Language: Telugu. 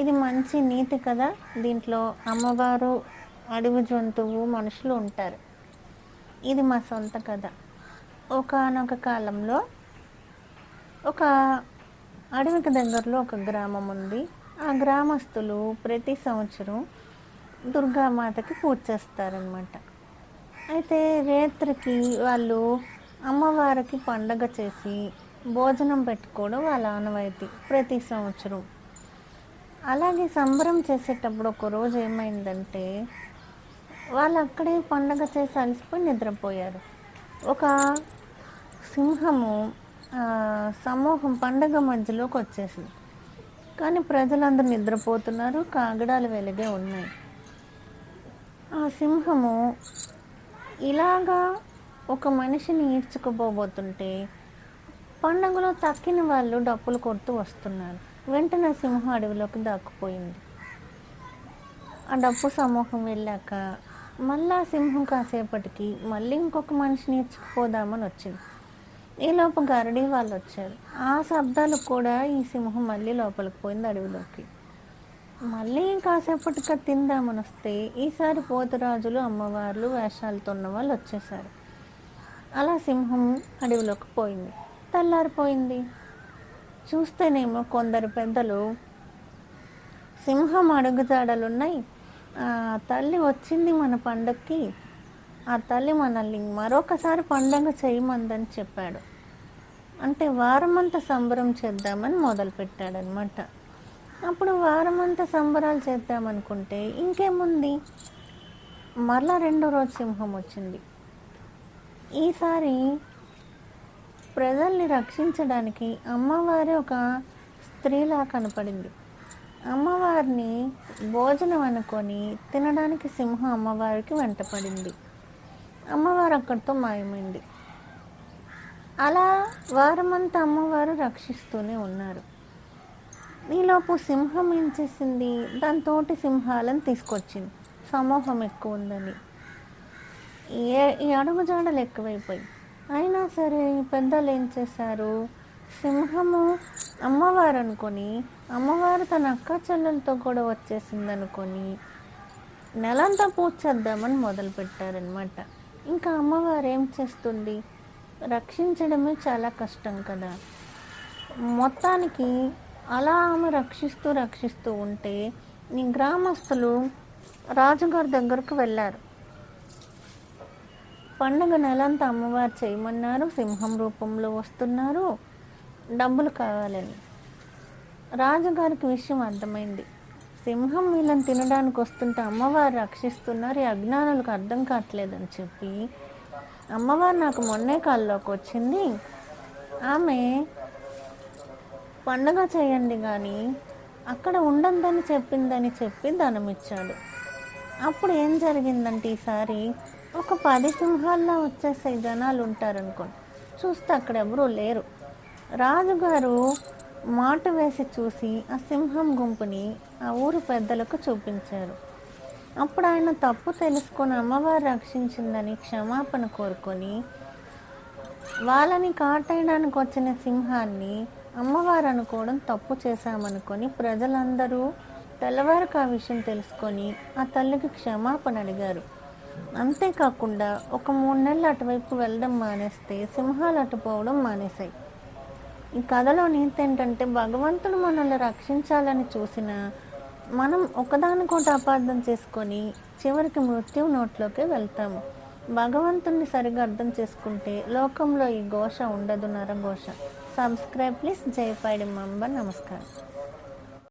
ఇది మంచి నీతి కదా. దీంట్లో అమ్మవారు అడవి జంతువు మనుషులు ఉంటారు. ఇది మా సొంత కథ. ఒకనొక కాలంలో ఒక అడవికి దగ్గరలో ఒక గ్రామం ఉంది. ఆ గ్రామస్తులు ప్రతి సంవత్సరం దుర్గామాతకి పూజ చేస్తారనమాట అయితే రేత్రికి వాళ్ళు అమ్మవారికి పండగ చేసి భోజనం పెట్టుకోవడం వాళ్ళ ఆనవాయితీ ప్రతి సంవత్సరం. అలాగే సంబరం చేసేటప్పుడు ఒక రోజు ఏమైందంటే వాళ్ళు అక్కడే పండగ చేసి అలసిపోయి నిద్రపోయారు. ఒక సింహము సమూహం పండగ మధ్యలోకి వచ్చేసింది. కానీ ప్రజలందరూ నిద్రపోతున్నారు కాగడాలు వెలిగే ఉన్నాయి. ఆ సింహము ఇలాగా ఒక మనిషిని ఈడ్చుకుపోబోతుంటే పండగలో తక్కిన వాళ్ళు డప్పులు కొడుతూ వస్తున్నారు. వెంటనే సింహం అడవిలోకి దాక్కుపోయింది. ఆ డప్పు సమూహం వెళ్ళాక మళ్ళా సింహం కాసేపటికి మళ్ళీ ఇంకొక మనిషిని ఇచ్చుకుపోదామని వచ్చింది. ఈలోపు గరడి వాళ్ళు వచ్చారు. ఆ శబ్దాలు కూడా ఈ సింహం మళ్ళీ లోపలికి పోయింది అడవిలోకి. మళ్ళీ కాసేపటికి తిందామని వస్తే ఈసారి పోతురాజులు అమ్మవార్లు వేషాలతో ఉన్న వాళ్ళు వచ్చేసారు అలా సింహం అడవిలోకి పోయింది. తెల్లారిపోయింది. చూస్తేనేమో కొందరు పెద్దలు సింహం అడుగుజాడలున్నాయి. ఆ తల్లి వచ్చింది మన పండక్కి. ఆ తల్లి మనల్ని మరొకసారి పండగ చేయమందని చెప్పాడు. అంటే వారమంతా సంబరం చేద్దామని మొదలుపెట్టాడనమాట అప్పుడు వారమంతా సంబరాలు చేద్దామనుకుంటే ఇంకేముంది? మరలా రెండో రోజు సింహం వచ్చింది. ఈసారి ప్రజల్ని రక్షించడానికి అమ్మవారి ఒక స్త్రీలా కనపడింది. అమ్మవారిని భోజనం అనుకొని తినడానికి సింహం అమ్మవారికి వెంటపడింది అమ్మవారు అక్కడితో మాయమైంది. అలా వారమంతా అమ్మవారు రక్షిస్తూనే ఉన్నారు. ఈలోపు సింహం ఏం చేసింది? తోటి సింహాలను తీసుకొచ్చింది. సమూహం ఎక్కువ ఉందని. ఏ ఈ అడుగుజాడలు ఎక్కువైపోయి అయినా సరే పెద్దలు ఏం చేశారు? సింహము అమ్మవారు అనుకొని అమ్మవారు తన అక్క చెల్లెలతో కూడా వచ్చేసింది అనుకొని నెలంతా పూజ చేద్దామని ఇంకా అమ్మవారు ఏం చేస్తుంది? రక్షించడమే చాలా కష్టం కదా. మొత్తానికి అలా ఆమె రక్షిస్తూ రక్షిస్తూ ఉంటే ఈ గ్రామస్తులు రాజుగారి దగ్గరకు వెళ్ళారు. పండుగ నెలంతా అమ్మవారు చేయమన్నారు సింహం రూపంలో వస్తున్నారు. డబ్బులు కావాలని. రాజుగారికి విషయం అర్థమైంది. సింహం వీళ్ళని తినడానికి వస్తుంటే అమ్మవారు రక్షిస్తున్నారు. ఈ అజ్ఞానులకు అర్థం కావట్లేదని చెప్పి అమ్మవారు నాకు మొన్నే కాల్లోకి వచ్చింది. ఆమె పండగ చేయండి కానీ అక్కడ ఉండద్దని చెప్పిందని చెప్పి ధనం ఇచ్చాడు అప్పుడు ఏం జరిగిందంటే ఈసారి ఒక పది సింహాల్లో వచ్చేసే జనాలు ఉంటారనుకోండి చూస్తే అక్కడ ఎవరూ లేరు. రాజుగారు మాట వేసి చూసి ఆ సింహం గుంపుని ఆ ఊరు పెద్దలకు చూపించారు. అప్పుడు ఆయన తప్పు తెలుసుకొని అమ్మవారు రక్షించిందని క్షమాపణ కోరుకొని వాళ్ళని కాటేయడానికి వచ్చిన సింహాన్ని అమ్మవారు అనుకోవడం తప్పు చేశామనుకొని ప్రజలందరూ తెల్లవారికి ఆ విషయం తెలుసుకొని ఆ తల్లికి క్షమాపణ అడిగారు. అంతేకాకుండా ఒక మూడు నెలలు అటువైపు వెళ్ళడం మానేస్తే సింహాలు అటుపోవడం మానేశాయి. ఈ కథలో నీతి ఏంటంటే భగవంతుడు మనల్ని రక్షించాలని చూసిన మనం ఒకదానికోటి అపార్థం చేసుకొని చివరికి మృత్యు నోట్లోకి వెళ్తాము. భగవంతుణ్ణి సరిగా అర్థం చేసుకుంటే లోకంలో ఈ ఘోష ఉండదు నరఘోష. సబ్స్క్రైబ్ ప్లీజ్ జయపాడి మంబ నమస్కారం.